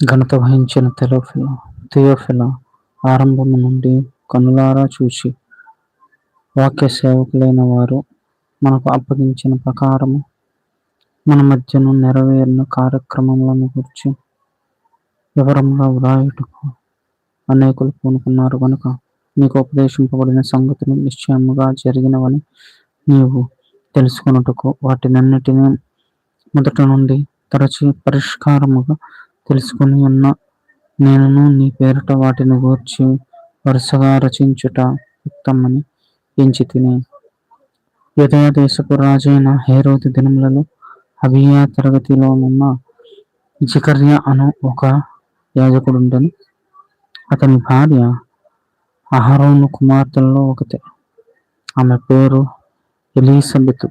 ఘనత వహించిన తెలోఫిల థియోఫిల ఆరంభము నుండి కనులారా చూసి వాక్య సేవకులైన వారు మనకు అప్పగించిన ప్రకారము మన మధ్యను నెరవేరిన కార్యక్రమములను గురించి వివరంగా వ్రాయుటకు అనేకులు పూనుకున్నారు కనుక నీకు ఉపదేశింపబడిన సంగతులు నిశ్చయముగా జరిగినవని నీవు తెలుసుకొనుటకు వాటినన్నిటినీ మొదట నుండి తరచి పరిష్కారముగా తెలుసుకొని ఉన్న నేనును నీ పేరిట వాటిని గూర్చి వరుసగా రచించుట యుక్తమని ఎంచి తిని యూదయ దేశపు రాజైన హేరోది దినములలో అభియా తరగతిలో ఉన్న జికర్య అను ఒక యాజకుడుండెను. అతని భార్య అహరోను కుమార్తెలలో ఒకతే. ఆమె పేరు ఎలీసబెతు.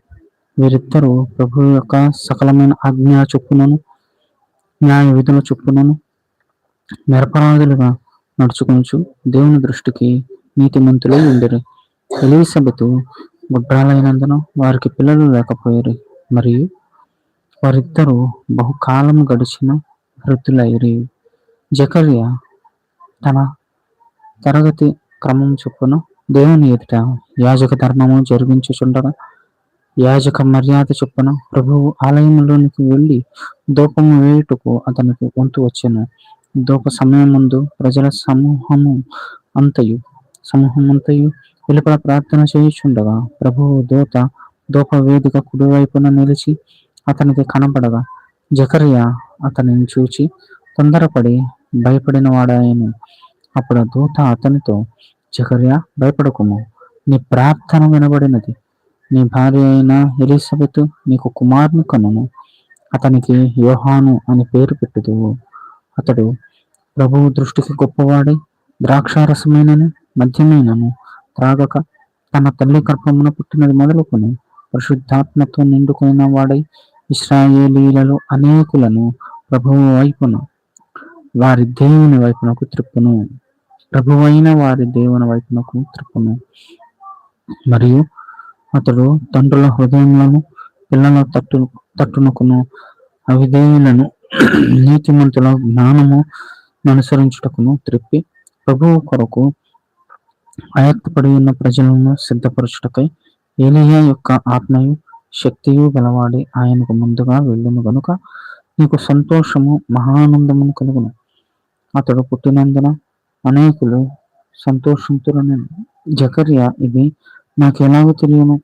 వీరిద్దరూ ప్రభు యొక్క సకలమైన ఆజ్ఞా చొప్పునను న్యాయ విధుల చొప్పునను నిరపరాధులుగా నడుచుకొంచు దేవుని దృష్టికి నీతిమంతులై ఉండరు. ఎలిజబెత్ గుడ్రాలైనందున వారికి పిల్లలు లేకపోయారు. మరియు వారిద్దరూ బహుకాలం గడిచిన వృద్ధులైరి. జకర్య తన తరగతి క్రమం చొప్పున దేవుని ఎదుట యాజక ధర్మము జరిగించుచుండగా యాజక మర్యాద చొప్పున ప్రభువు ఆలయంలోనికి వెళ్ళి దూపము వేయుటకు అతనికి వంతు వచ్చాను. దూప సమయం ముందు ప్రజల సమూహము అంతయు సమూహం అంతయు వెలుపల ప్రార్థన చేయుచుండగా ప్రభువు దూత దూప వేదిక కుడివైపున నిలిచి అతనికి కనపడగా జకర్య అతనిని చూచి తొందరపడి భయపడిన వాడాయను అప్పుడు దూత అతనితో జకర్య భయపడకుము నీ ప్రార్థన వినబడినది. నీ భార్య అయిన ఎలిజబెత్ నీకు కుమారుని కనును అతనికి యోహాను అని పేరు పెట్టుదువు. అతడు ప్రభువు దృష్టికి గొప్పవాడై ద్రాక్షారసమైనను మద్యమైనను త్రాగక తన తల్లి గర్భమున పుట్టినది మొదలుకొని పరిశుద్ధాత్మతో నిండుకున్న వాడై ఇస్రాయేలీలలో అనేకులను ప్రభువు వైపున వారి దేవుని వైపునకు త్రిప్పును. ప్రభువైన వారి దేవుని వైపునకు త్రిప్పును. మరియు అతడు తండ్రుల హృదయములను పిల్లల తట్టు తట్టునకును అవిధేయులను నీతిమంతుల జ్ఞానము అనుసరించుటకును త్రిప్పి ప్రభువు కొరకు ఆయత్తపడి ఉన్న ప్రజలను సిద్ధపరచుటకై ఏలియా యొక్క ఆత్మయు శక్తియు గలవాడి ఆయనకు ముందుగా వెళ్ళును గనుక నీకు సంతోషము మహానందమును కలుగును. అతడు పుట్టినందున అనేకులు సంతోషంతో జకర్య ఇది నాకు ఎలాగో తెలియను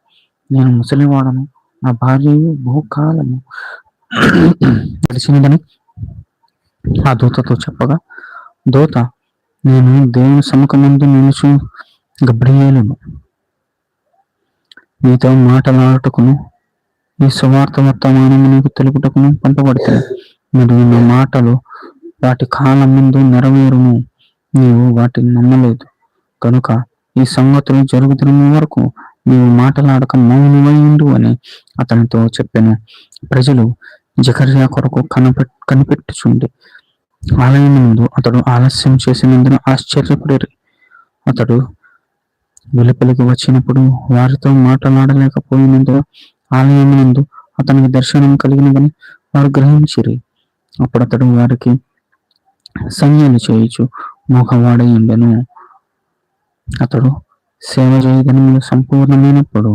నేను ముసలివాడను నా భార్యయు బహుకాలము. తెలిసినదని ఆ దూతతో చెప్పగా దూత నేను దేవుని సముఖమందు నిలుచు గబ్రియలను నీతో మాటలాడుటకును ఈ సువార్త వర్తమానము నీకు తెలుపుటకును పంపబడతాను. మరియు నా మాటలు వాటి కాలం ముందు నెరవేరును. నీవు వాటిని నమ్మలేదు. కనుక ఈ సంగతులు జరుగుతున్న వరకు నీవు మాటలాడక మౌనమై ఉండు అని అతనితో చెప్పాను ప్రజలు జకర్యా కొరకు కనిపెట్ కనిపెట్టుచుండి ఆలయం ముందు అతడు ఆలస్యం చేసినందున ఆశ్చర్యపడి అతడు వెలుపలికి వచ్చినప్పుడు వారితో మాట్లాడలేకపోయినందున ఆలయం ముందు అతనికి దర్శనం కలిగినదని వారు గ్రహించిరి. అప్పుడు అతడు వారికి సంజ్ఞలు చేయుచు మోహవాడై ఉండను. అతడు సేవ చేయదనములు సంపూర్ణమైనప్పుడు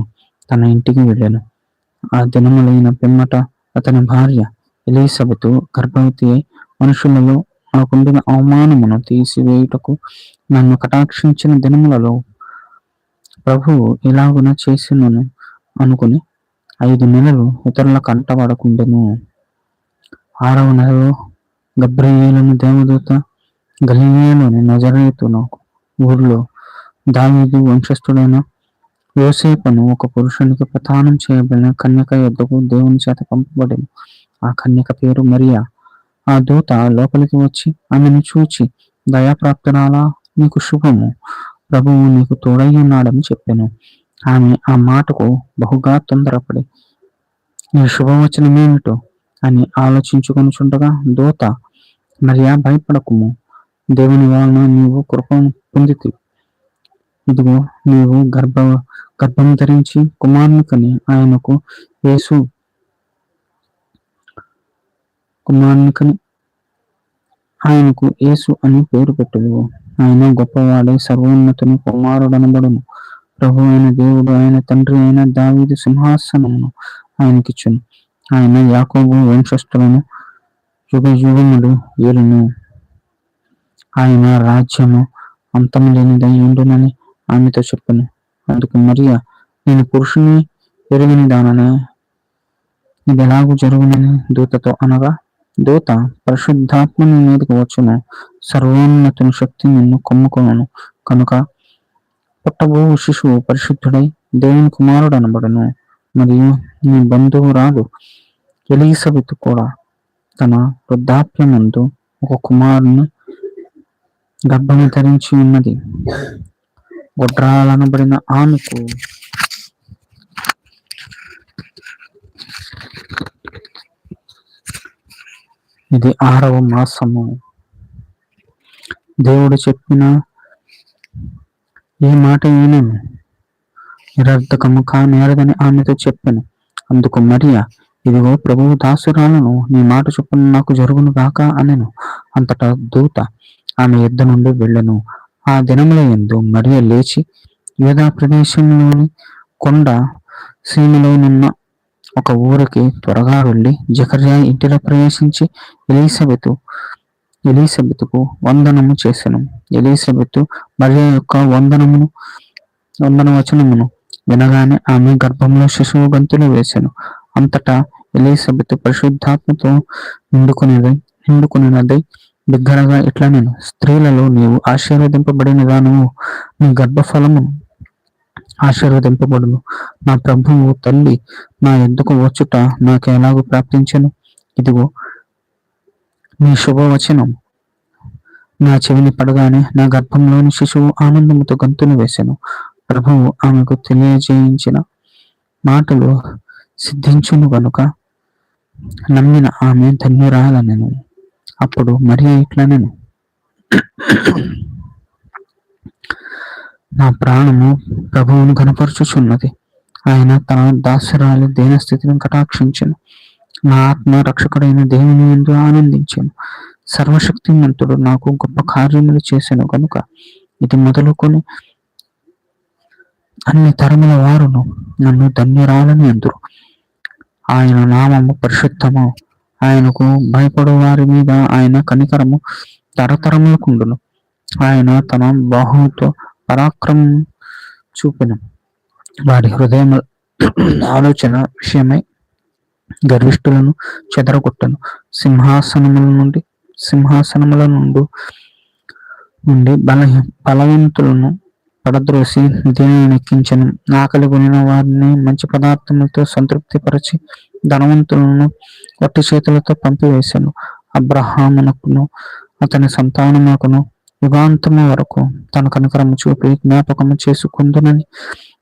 తన ఇంటికి వెళ్ళాను ఆ దినములైన పిమ్మట అతని భార్య ఎలీసబతు గర్భవతి అయి మనుషులలో నాకుండిన అవమానమును తీసివేయుటకు నన్ను కటాక్షించిన దినములలో ప్రభువు ఇలాగున చేసినను అనుకుని ఐదు నెలలు ఇతరుల కంటపడకుండెను. ఆరవ నెలలో గబ్రియలను దేవదూత గలీలలోని నాకు ఊర్లో దావీదు వంశస్థుడైన యోసేపను ఒక పురుషునికి ప్రధానం చేయబడిన కన్యక యొద్దకు దేవుని చేత పంపబడింది ఆ కన్యక పేరు మరియా. ఆ దూత లోపలికి వచ్చి ఆమెను చూచి దయాప్రాప్తురాలా నీకు శుభము. ప్రభువు నీకు తోడై ఉన్నాడని చెప్పాను. ఆమె ఆ మాటకు బహుగా తొందరపడి నీ శుభవచనమేమిటో అని ఆలోచించుకొనిచుండగా దూత మరియా భయపడకుము. దేవుని వలన నీవు కృప పొందితి ఇదిగో నీవు గర్భ గర్భం ధరించి కుమారుని కని ఆయనకు యేసు కుమారుని కని ఆయనకు యేసు అని పేరు పెట్టుదు ఆయన గొప్పవాడై సర్వోన్నతుని కుమారుడనబడును. ప్రభు అయిన దేవుడు ఆయన తండ్రి అయిన దావీదు సింహాసనమును ఆయనకిచ్చును. ఆయన యాకోబు వంశస్థులను యుగ యుగములు ఏలును. ఆయన రాజ్యము అంతము లేనిదై ఉండునని ఆమెతో చెప్పను. అందుకు మరియా నేను పురుషుని ఎరుగని దాననే. ఇది ఎలాగూ జరుగునని దూతతో అనగా దూత పరిశుద్ధాత్మని మీదకు వచ్చును. సర్వోన్నతుని శక్తి నిన్ను కొమ్ముకొను కనుక పుట్టబో శిశువు పరిశుద్ధుడై దేవుని కుమారుడు అనబడను మరియు నీ బంధువురాలు ఎలీసబెత్ కూడా తన వృద్ధాప్యమందు ఒక కుమారుని గర్భం ధరించి ఉన్నది. గుట్రాలనబడిన ఆమెకు ఇది ఆరవ మాసము. దేవుడు చెప్పిన ఈ మాట ఈయనను నిరర్ధకము కానేరదని ఆమెతో చెప్పాను. అందుకు మరియా ఇదిగో ప్రభువు దాసురాలను నీ మాట చొప్పున నాకు జరుగును గాక అనెను. అంతటా దూత ఆమె యుద్ధ నుండి వెళ్ళను. ఆ దినముల ఎందు మరియ లేచి యూదా ప్రదేశంలోని కొండ సీమలోనున్న ఒక ఊరికి త్వరగా వెళ్ళి జకర్యా ఇంటిలో ప్రవేశించి ఎలిజబెత్ ఎలిజబెత్కు వందనము చేసెను. ఎలిజబెత్ మరియ యొక్క వందనమును వందన వచనమును వినగానే ఆమె గర్భంలో శిశువు గంతులు వేసెను. అంతటా ఎలిజబెత్ పరిశుద్ధాత్మతో నిండుకునేదై నిండుకునేదై బిగ్గరగా ఇట్లా నేను? స్త్రీలలో నీవు ఆశీర్వదింపబడిన దానము నీ గర్భఫలము ఆశీర్వదింపబడును. నా ప్రభువు తల్లి నా ఎందుకు వచ్చుట నాకు ఎలాగో ప్రాప్తించను? ఇదిగో నీ శుభవచనం. నా చెవిని పడగానే నా గర్భంలోని శిశువు ఆనందముతో గంతును వేశాను ప్రభువు ఆమెకు తెలియజేయించిన మాటలు సిద్ధించును గనుక నమ్మిన ఆమె ధన్యురాలనెను. అప్పుడు మరి ఇట్లా నేను నా ప్రాణము ప్రభువును కనపరుచుచున్నది. ఆయన తన దాసరాలి దేన స్థితిని కటాక్షించను. నా ఆత్మ రక్షకుడైన దేవుని ఎందు ఆనందించాను. సర్వశక్తిమంతుడు నాకు గొప్ప కార్యములు చేశాను కనుక ఇది మొదలుకొని అన్ని తరముల వారును నన్ను ధన్యురాలని అందరు. ఆయన నామము పరిశుద్ధము. ఆయనకు భయపడు వారి మీద ఆయన కనికరము తరతరములకుండును. ఆయన తన బాహుతో పరాక్రమం చూపిన. వారి హృదయం ఆలోచన విషయమై గర్విష్ఠులను చెదరగొట్టను. సింహాసనముల నుండి సింహాసనముల నుండి నుండి బల బలవంతులను పడద్రోసి దీనిని ఎక్కించను. ఆకలి కొనిన వారిని మంచి పదార్థములతో సంతృప్తిపరిచి ధనవంతులను వట్టి చేతులతో పంపివేశాను. అబ్రహామునకును అతని సంతానమునకును యుగాంతము వరకు తన కనకరము చూపి జ్ఞాపకము చేసుకుందునని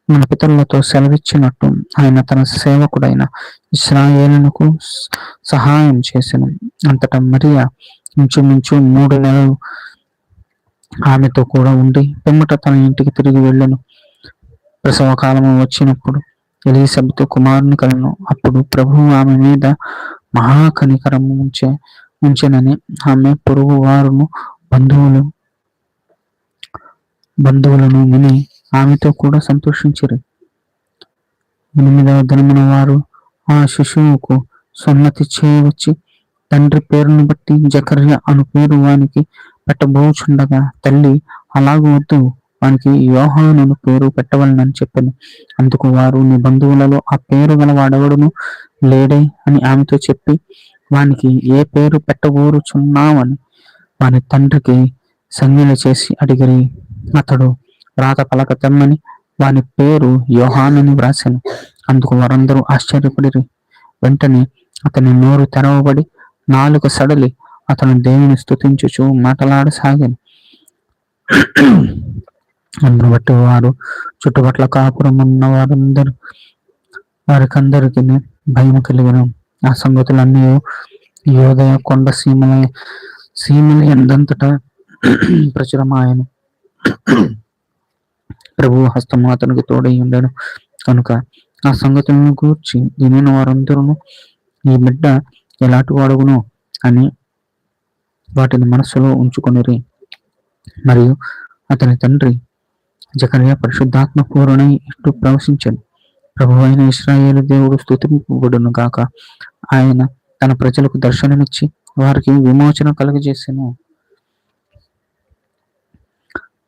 మన పితరులతో సెలవిచ్చినట్టు ఆయన తన సేవకుడైన ఇస్రాయేలునకు సహాయం చేశాను అంతటా మరియా ఇంచుమించు మూడు నెలలు ఆమెతో కూడా ఉండి పిమ్మట తన ఇంటికి తిరిగి వెళ్ళను. ప్రసవ కాలము వచ్చినప్పుడు ఎలిజబెత్ కుమారుని కలను. అప్పుడు ప్రభువు ఆమె మీద మహాకనికరము ఉంచే ఉంచెనని ఆమె పొరుగు వారును బంధువులు బంధువులను విని ఆమెతో కూడా సంతోషించరు. ఎనిమిదవ దినమున వారు ఆ శిశువుకు సున్నతి చేయవచ్చి తండ్రి పేరును బట్టి జకర్య అను పేరు వానికి పెట్టబోచుండగా తల్లి అలాగూ వద్దు వానికి యోహాను పేరు పెట్టవలనని చెప్పాను. అందుకు వారు నీ బంధువులలో ఆ పేరు గల వాడెవడును? లేడే అని ఆమెతో చెప్పి వానికి ఏ పేరు పెట్టగోరుచున్నామని వాని తండ్రికి సంజ్ఞలు చేసి అడిగిరి. అతడు రాత పలక తెమ్మని వాని పేరు యోహానని వ్రాసాను. అందుకు వారందరూ ఆశ్చర్యపడిరి. వెంటనే అతని నోరు తెరవబడి నాలుక సడలి అతను దేవుని స్థుతించుచు మాటలాడసాగాను. అందును బట్టి వారు చుట్టుపట్ల కాపురం ఉన్న వారందరూ వారికందరికి భయం కలిగిన. ఆ సంగతులన్నీ యోదయ కొండ సీమల సీమల ఎందంతటా ప్రచురమాయను. ప్రభు హస్తము అతనికి తోడై ఉండను. కనుక ఆ సంగతులను కూర్చి వినిన వారందరూ ఈ బిడ్డ ఎలాంటి వాడుగును? అని వాటిని మనస్సులో ఉంచుకొనిరి. మరియు అతని తండ్రి జకర్య పరిశుద్ధాత్మ పూర్ణై ఇట్లు ప్రవశించను. ప్రభు అయిన ఇస్రాయేలు దేవుడు స్థుతింపబడును గాక. ఆయన తన ప్రజలకు దర్శనమిచ్చి వారికి విమోచన కలుగజేసెను.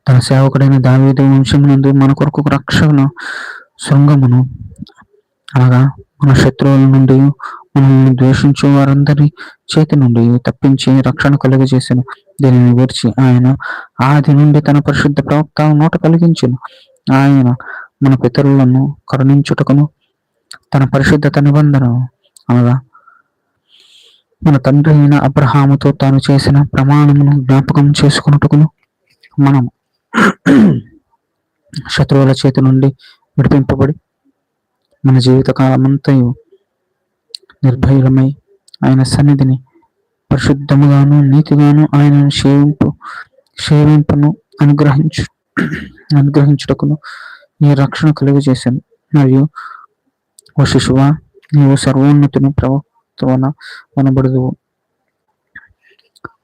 తన సేవకుడైన దావీదు వంశం నుండి మన కొరకు రక్షణ శృంగమును అనగా మన శత్రువుల నుండి మనల్ని ద్వేషించు వారందరి చేతి నుండి తప్పించి రక్షణ కలుగజేసెను. దీనిని విడిచి ఆయన ఆది నుండి తన పరిశుద్ధ ప్రవక్త నోట కలిగించెను. ఆయన మన పితరులను కరుణించుటకును తన పరిశుద్ధత నిబంధన అనగా మన తండ్రి అయిన అబ్రహాముతో తాను చేసిన ప్రమాణమును జ్ఞాపకం చేసుకున్నట్టుకును మనం శత్రువుల చేతి నుండి విడిపింపబడి మన జీవిత కాలమంతయు నిర్భయులమై ఆయన సన్నిధిని పరిశుద్ధముగాను నీతిగాను ఆయన సేవింపు సేవింపును అనుగ్రహించు అనుగ్రహించుటకును నీ రక్షణ కలుగజేశాను మరియు ఓ శిశువ నీవు సర్వోన్నతిని ప్రవక్తవన వనబడదు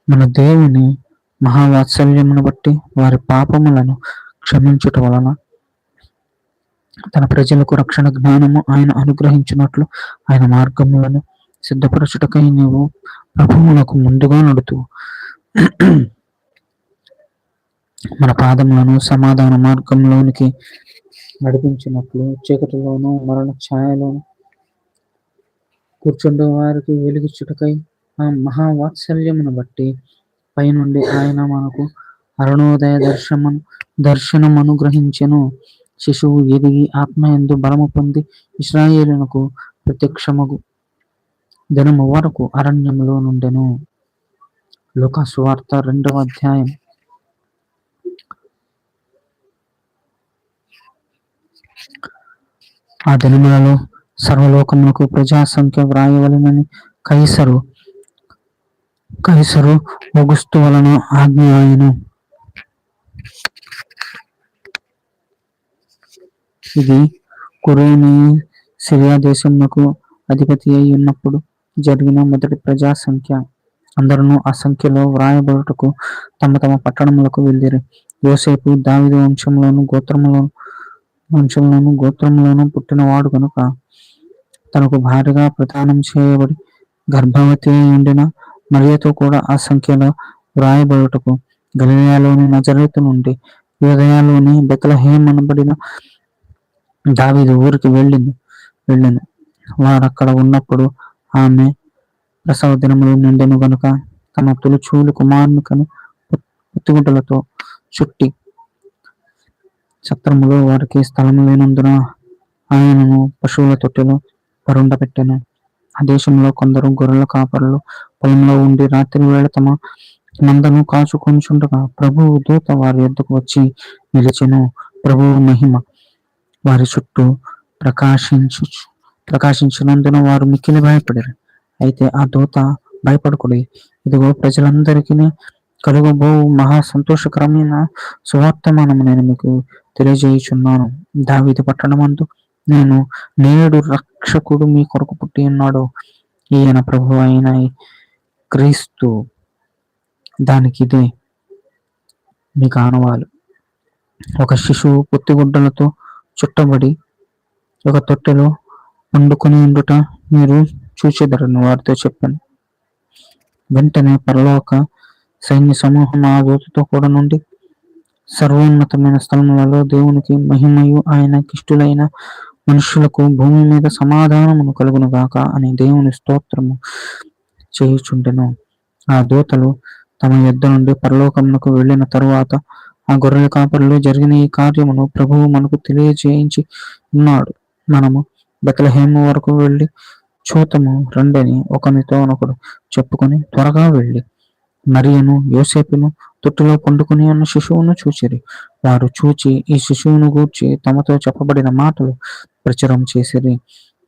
మన దేవుని మహావాత్సల్యమును బట్టి వారి పాపములను క్షమించుట వలన తన ప్రజలకు రక్షణ జ్ఞానము ఆయన అనుగ్రహించినట్లు ఆయన మార్గములను సిద్ధపరచుటకై నీవు ప్రభువులకు ముందుగా నడుతూ మన పాదములను సమాధాన మార్గంలోనికి నడిపించినట్లు చీకటిలోను మరణ ఛాయలోను కూర్చుండే వారికి వెలిగించుటకై ఆ మహావాత్సల్యమును బట్టి పైనుండి ఆయన మనకు అరుణోదయ దర్శనము దర్శనం అనుగ్రహించెను శిశువు ఎదిగి ఆత్మ ఎందు బలము పొంది ఇస్రాయేలునకు ప్రత్యక్షమగు. దినము వరకు అరణ్యములో నుండెను. లుకాసు రెండవ అధ్యాయం. ఆ దినములలో సర్వలోకములకు ప్రజా సంఖ్య వ్రాయవలనని కైసరు కైసరు ఒగుస్తు వలన ఆజ్ఞ ఆయను ఇది కురేని సిరియా దేశమునకు అధిపతి అయి ఉన్నప్పుడు జరిగిన మొదటి ప్రజా సంఖ్య అందరూ ఆ సంఖ్యలో వ్రాయబడుటకు తమ తమ పట్టణములకు వెళ్ళిరి. యోసేపు దావిదు వంశంలోను గోత్రములో వంశంలోను గోత్రంలోను పుట్టినవాడు కనుక తనకు భార్యగా ప్రదానం చేయబడి గర్భవతి అయి ఉండిన మరియతో కూడా ఆ సంఖ్యలో వ్రాయబడుటకు గలియాలోని నజరేతు నుండి హృదయాలోని బెతలహేం అనబడిన దావీదు ఊరికి వెళ్ళింది. వెళ్ళింది. వారు అక్కడ ఉన్నప్పుడు ఆమె ప్రసవ దినములు నిండెను గనుక తన తొలిచూలు కుమారుని కను పుత్తిగుడ్డలతో చుట్టి చక్రములో వారికి స్థలము లేనందున ఆయనను పశువుల తొట్టెలో పరుండ పెట్టాను ఆ దేశంలో కొందరు గొర్రెల కాపరులు పొలంలో ఉండి రాత్రి వేళ తమ మందను కాచుకొనిచుండగా ప్రభువు దూత వారి ఎద్దుకు వచ్చి నిలిచెను. ప్రభువు మహిమ వారి చుట్టూ ప్రకాశించు ప్రకాశించినందున వారు మిక్కిలి భయపడారు. అయితే ఆ దూత భయపడకుడి ఇదిగో ప్రజలందరికీ కలుగబో మహా సంతోషకరమైన సువార్తమానము నేను మీకు తెలియజేయుచున్నాను. దావిది పట్టణమందు నేను నేడు రక్షకుడు మీ కొరకు పుట్టి ఉన్నాడు. ఈయన ప్రభు అయిన క్రీస్తు దానికి ఇదే మీకు ఆనవాలు ఒక శిశువు పొత్తిగుడ్డలతో చుట్టబడి ఒక తొట్టెలో వండుకొని ఉండుట మీరు చూచెదరని వారితో చెప్పాను వెంటనే పరలోక సైన్య సమూహం ఆ దూతతో కూడా నుండి సర్వోన్నతమైన స్థలములలో దేవునికి మహిమయు ఆయన కిష్టులైన మనుషులకు భూమి మీద సమాధానమును కలుగును గాక అని దేవుని స్తోత్రము చేయుచుండెను. ఆ దూతలు తమ యుద్ధ నుండి పరలోకమునకు వెళ్ళిన తరువాత ఆ గొర్రెల కాపరిలో జరిగిన ఈ కార్యమును ప్రభువు మనకు తెలియజేయించి ఉన్నాడు. మనము బెతలహేము వరకు వెళ్ళి చూతము రెండని ఒకనితో ఒకడు చెప్పుకొని త్వరగా వెళ్ళి మరియను యోసేపును తొట్టులో పండుకుని ఉన్న శిశువును చూచిరి. వారు చూచి ఈ శిశువును గూర్చి తమతో చెప్పబడిన మాటలు ప్రచురం చేసిరి.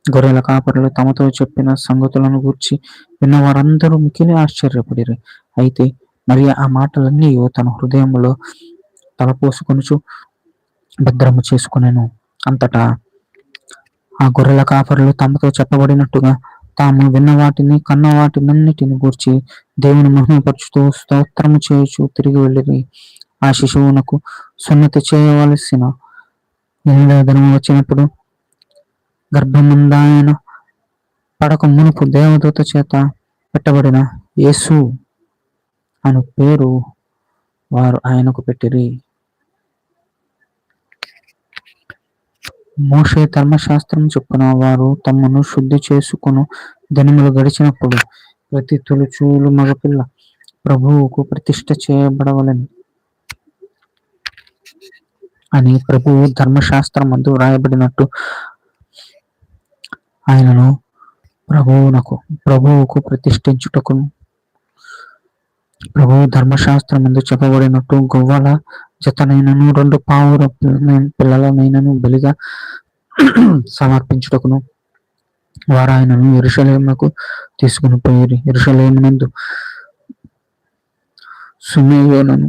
గొర్రెల కాపరులు తమతో చెప్పిన సంగతులను గూర్చి విన్న వారందరూ మికిలి ఆశ్చర్యపడిరి. అయితే మరి ఆ మాటలన్నీ తన హృదయంలో తలపోసుకొనుచు భద్రము చేసుకునేను. అంతటా ఆ గొర్రెల కాపరులు తమతో చెప్పబడినట్టుగా తాము విన్న వాటిని కన్న వాటినన్నిటిని గూర్చి దేవుని మహిమపరుచుతూ స్తోత్రము చేయొచ్చు తిరిగి వెళ్ళి ఆ శిశువునకు సున్నతి చేయవలసిన ఎనిమిదవ వచ్చినప్పుడు గర్భమందాయన పడక మునుపు దేవదూత చేత పెట్టబడిన యేసు అను పేరు వారు ఆయనకు పెట్టిరి. మోషే ధర్మశాస్త్రం చొప్పున వారు తమను శుద్ధి చేసుకుని దినములు గడిచినప్పుడు ప్రతి తొలిచూలు మగపిల్ల ప్రభువుకు ప్రతిష్ట చేయబడవలని. అని ప్రభువు ధర్మశాస్త్రం మందు వ్రాయబడినట్టు ఆయనను ప్రభువునకు ప్రభువుకు ప్రతిష్ఠించుటకును. ప్రభువు ధర్మశాస్త్రం ముందు చెప్పబడినట్టు గొవ్వల జతనైనను రెండు పావుర పిల్లలనైనను బలిగా సమర్పించుటకును. వారు ఆయనను ఎరుషలేమునకు తీసుకుని పోయి ఎరుషలేమునందు సుమేయోనను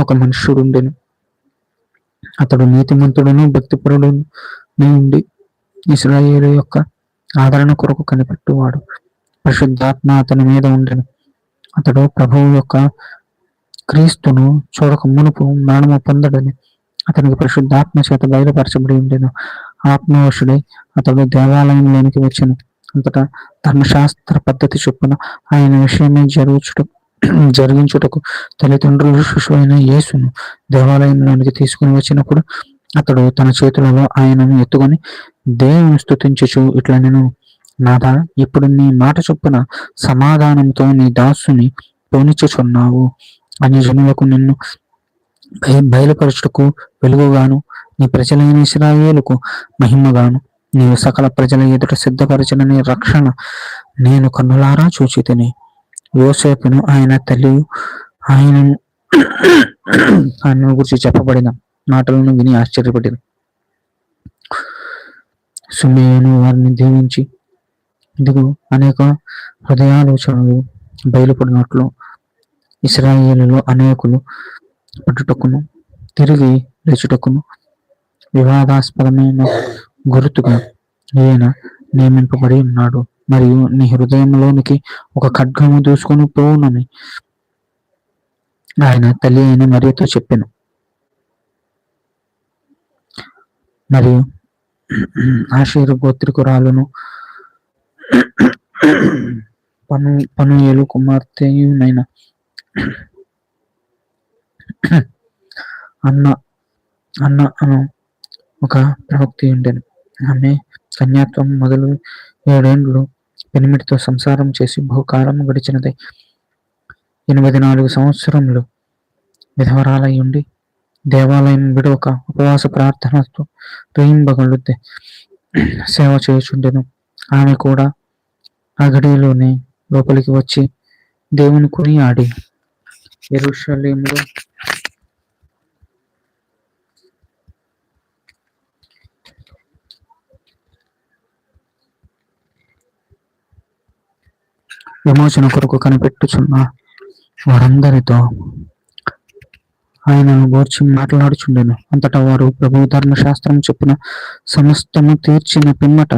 ఒక మనుష్యుడుండెను. అతడు నీతిమంతుడును భక్తిపరుడును ఉండి ఇస్రాయేలు యొక్క ఆదరణ కొరకు కనిపెట్టువాడు. పరిశుద్ధాత్మ అతని మీద ఉండెను. అతడు ప్రభువు యొక్క క్రీస్తును చూడక మునుపు మరణము పొందడని అతనికి పరిశుద్ధాత్మ చేత బయలుపరచబడి ఉండేను. ఆత్మవశుడై అతడు దేవాలయంలోనికి వచ్చాను అంతటా ధర్మశాస్త్ర పద్ధతి చొప్పున ఆయన విషయమే జరుగుచుట జరిగించుటకు తల్లిదండ్రులు శిశువైన యేసును దేవాలయంలోనికి తీసుకుని వచ్చినప్పుడు అతడు తన చేతులలో ఆయనను ఎత్తుకొని దేవుని స్థుతించుచు ఇట్లా నేను నాథ ఇప్పుడు నీ మాట చొప్పున సమాధానంతో నీ దాసుని పోనిచ్చుచున్నావు అన్ని జనులకు నిన్ను. బయలుపరచుటకు వెలుగుగాను నీ ప్రజలైన ఇస్రాయేలుకు మహిమగాను. నీవు సకల ప్రజల ఎదుట సిద్ధపరచనని రక్షణ నేను కన్నులారా చూచి తిని యోసేపును ఆయన తల్లి ఆయనను ఆయన గురించి చెప్పబడిన మాటలను విని ఆశ్చర్యపడింది సుమేయను వారిని దీవించి ఇదిగో అనేక హృదయాలోచనలు బయలుపడినట్లు ఇస్రాయేలులో అనేకులు పట్టుటకును తిరిగి లేచుటకును వివాదాస్పదమైన గుర్తుగా ఈయన నియమింపబడి ఉన్నాడు. మరియు నీ హృదయంలోనికి ఒక ఖడ్గము దూసుకొని పోవునని ఆయన తల్లి అయిన మరియతో చెప్పాను. మరియు ఆశీర్ గోత్రికురాలను పను పనుయలు కుమార్తెయునైన అన్న అన్న అను ఒక ప్రవక్తి ఉండేను. ఆమె కన్యాత్వం మొదలు ఏడేండ్లు పెనిమిటితో సంసారం చేసి బహుకాలం గడిచినది. ఎనిమిది నాలుగు సంవత్సరములు విధవరాలై ఉండి దేవాలయం విడవక ఉపవాస ప్రార్థనతో రేయింబగళ్ళు సేవ చేయుచుండెను. ఆమె కూడా ఆ గడిలోనే లోపలికి వచ్చి దేవుని కొని ఆడి ఎరుషలేములో. విమోచన కొరకు కనిపెట్టుచున్న వారందరితో ఆయనను గూర్చి మాట్లాడుచుండెను. అంతటా వారు ప్రభు ధర్మశాస్త్రం చెప్పిన సమస్తము తీర్చిన పిమ్మట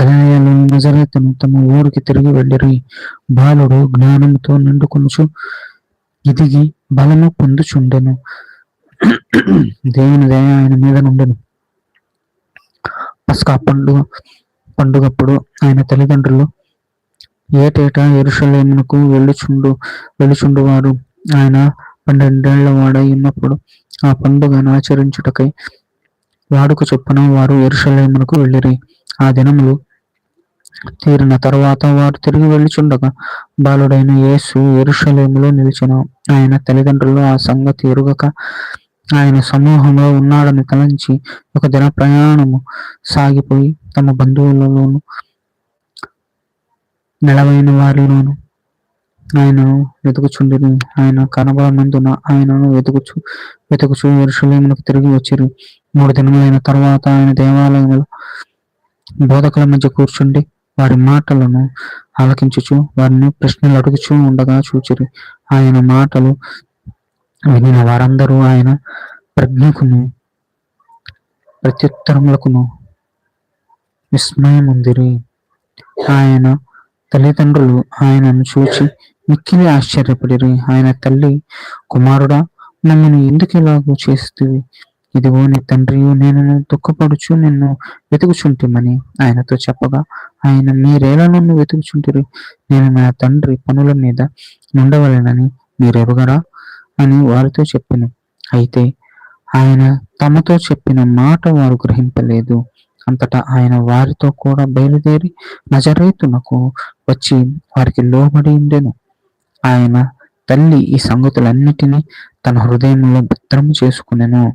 గలయాలు నజరేతను తమ ఊరికి తిరిగి వెళ్ళిరి. బాలుడు జ్ఞానంతో నిండుకొనుచు ఎదిగి బలము పొందుచుండెను. దేవుని దయ ఆయన మీద నుండెను. పస్కా పండుగ పండుగప్పుడు ఆయన తల్లిదండ్రులు ఏటేటా ఎరుషలేమునకు వెళ్ళుచుండు వెళ్ళుచుండు వారు ఆయన పన్నెండేళ్ళ వాడై ఉన్నప్పుడు ఆ పండుగను ఆచరించుటకై వాడుక చొప్పున వారు ఎరుషలేమునకు వెళ్ళిరి. ఆ దినములు తీరిన తర్వాత వారు తిరిగి వెళ్ళుచుండగా బాలుడైన యేసు ఎరుషలేములో నిలిచిన. ఆయన తల్లిదండ్రులు ఆ సంగతి ఎరుగక ఆయన సమూహంలో ఉన్నాడని తలంచి ఒక దిన ప్రయాణము సాగిపోయి తమ బంధువులలోను నిలవైన వారిలోను ఆయనను వెతుకుచుండిరి. ఆయన కనబడనందున ఆయనను వెతుకుచు వెతుకుచు ఎరుషలేమునకు తిరిగి వచ్చిరు. మూడు దినములైన తర్వాత ఆయన దేవాలయంలో బోధకుల మధ్య కూర్చుండి వారి మాటలను ఆలకించుచు వారిని ప్రశ్నలు అడుగుచూ ఉండగా చూచిరి. ఆయన మాటలు వినిన వారందరూ ఆయన ప్రజ్ఞకును ప్రత్యుత్తరములకును విస్మయముందిరి. ఆయన తల్లిదండ్రులు ఆయనను చూచి మిక్కిలి ఆశ్చర్యపడిరి. ఆయన తల్లి కుమారుడా నన్ను ఎందుకు ఇలాగూ చేస్తుంది ఇదిగో నీ తండ్రియు నేను దుఃఖపడుచు నిన్ను వెతుకుచుంటిమని ఆయనతో చెప్పగా ఆయన మీరేలా నన్ను వెతుకుచుంటిరి? నేను నా తండ్రి పనుల మీద ఉండవలెనని మీరెరుగరా? అని వారితో చెప్పాను. అయితే ఆయన తమతో చెప్పిన మాట వారు గ్రహింపలేదు. అంతటా ఆయన వారితో కూడా బయలుదేరి నజరేతునకు వచ్చి వారికి లోబడి ఉండెను. ఆయన తల్లి ఈ సంగతులన్నిటినీ తన హృదయంలో భద్రము చేసుకునెను.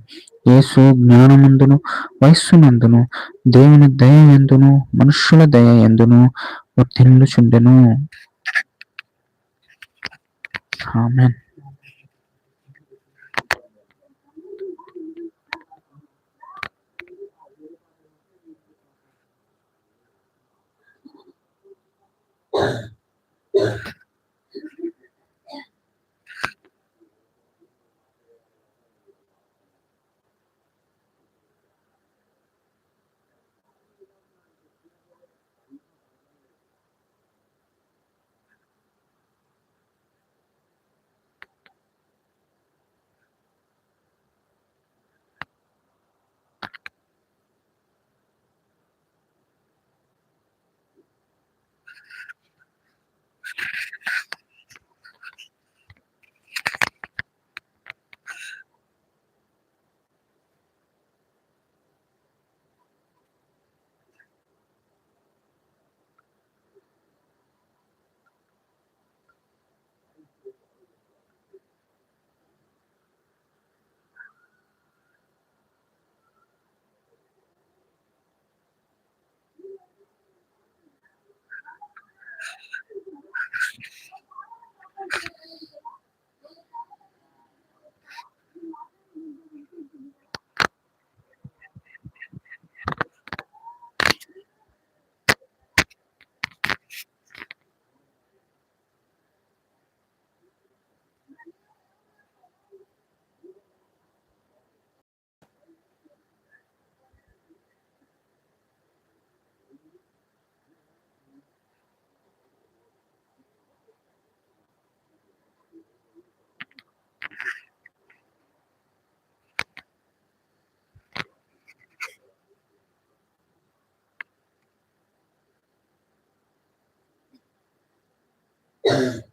యేసు జ్ఞానమందును వయస్సునందును దేవుని దయ ఎందును మనుష్యుల దయ ఎందును వర్ధిల్లుచుండెను ఆమెన్ Yeah. Amen.